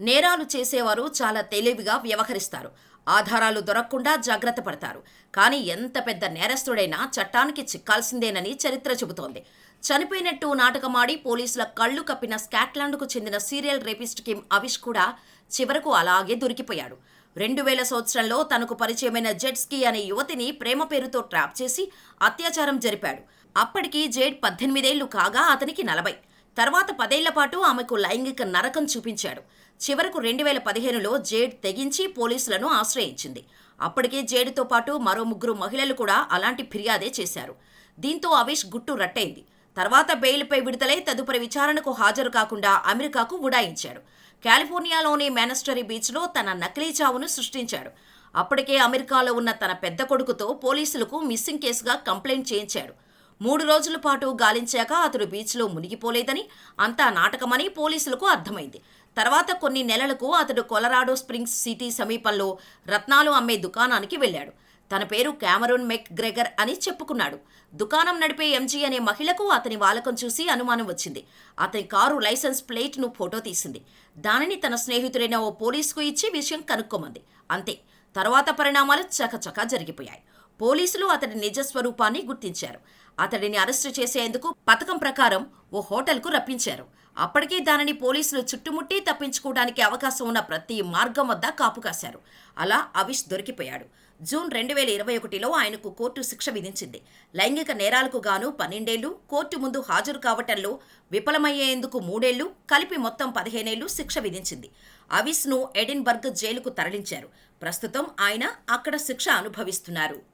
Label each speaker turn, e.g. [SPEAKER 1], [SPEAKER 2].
[SPEAKER 1] నేరాలు చేసేవారు చాలా తెలివిగా వ్యవహరిస్తారు. ఆధారాలు దొరకకుండా జాగ్రత్త పడతారు. కానీ ఎంత పెద్ద నేరస్తుడైనా చట్టానికి చిక్కాల్సిందేనని చరిత్ర చెబుతోంది. చనిపోయినట్టు నాటకమాడి పోలీసుల కళ్ళు కప్పిన స్కాట్లాండ్కు చెందిన సీరియల్ రేపిస్ట్ కిమ్ అవిష్ కూడా చివరకు అలాగే దొరికిపోయాడు. రెండు వేల సంవత్సరంలో తనకు పరిచయమైన జెట్స్కీ అనే యువతిని ప్రేమ పేరుతో ట్రాప్ చేసి అత్యాచారం జరిపాడు. అప్పటికి జేడ్ పద్దెనిమిదేళ్ళు కాగా అతనికి నలభై. తర్వాత పదేళ్ళ పాటు ఆమెకు లైంగిక నరకం చూపించాడు. చివరకు రెండు వేల పదిహేనులో జేడ్ తెగించి పోలీసులను ఆశ్రయించింది. అప్పటికే జేడుతో పాటు మరో ముగ్గురు మహిళలు కూడా అలాంటి ఫిర్యాదే చేశారు. దీంతో అవేష్ గుట్టు రట్టయింది. తర్వాత బెయిల్పై విడుదలై తదుపరి విచారణకు హాజరు కాకుండా అమెరికాకు ఉడాయించాడు. కాలిఫోర్నియాలోని మేనస్టరీ బీచ్లో తన నకిలీ చావును సృష్టించాడు. అప్పటికే అమెరికాలో ఉన్న తన పెద్ద కొడుకుతో పోలీసులకు మిస్సింగ్ కేసుగా కంప్లైంట్ చేయించాడు. మూడు రోజుల పాటు గాలించాక అతడు బీచ్లో మునిగిపోలేదని అంతా నాటకమని పోలీసులకు అర్థమైంది. తర్వాత కొన్ని నెలలకు అతడు కొలరాడో స్ప్రింగ్స్ సిటీ సమీపంలో రత్నాలు అమ్మే దుకాణానికి వెళ్ళాడు. తన పేరు క్యామరూన్ మెక్ గ్రెగర్ అని చెప్పుకున్నాడు. దుకాణం నడిపే ఎంజీ అనే మహిళకు అతని వాలకం చూసి అనుమానం వచ్చింది. అతని కారు లైసెన్స్ ప్లేట్ను ఫోటో తీసింది. దానిని తన స్నేహితుడైన ఓ పోలీసుకు ఇచ్చి విషయం కనుక్కోమంది. అంతే. తర్వాత పరిణామాలు చకచకా జరిగిపోయాయి. పోలీసులు అతడి నిజ స్వరూపాన్ని గుర్తించారు. అతడిని అరెస్టు చేసేందుకు పథకం ప్రకారం ఓ హోటల్కు రప్పించారు. అప్పటికే దానిని పోలీసులు చుట్టుముట్టి తప్పించుకోవడానికి అవకాశం ఉన్న ప్రతి మార్గం వద్ద కాపు కాశారు. అలా అవిష్ దొరికిపోయాడు. జూన్ రెండు వేల ఇరవై ఒకటిలో ఆయనకు కోర్టు శిక్ష విధించింది. లైంగిక నేరాలకు గాను పన్నెండేళ్ళు కోర్టు ముందు హాజరు కావటంలో విఫలమయ్యేందుకు మూడేళ్ళు కలిపి మొత్తం పదిహేనేళ్ళు శిక్ష విధించింది. అవిస్ను ఎడిన్బర్గ్ జైలుకు తరలించారు. ప్రస్తుతం ఆయన అక్కడ శిక్ష అనుభవిస్తున్నారు.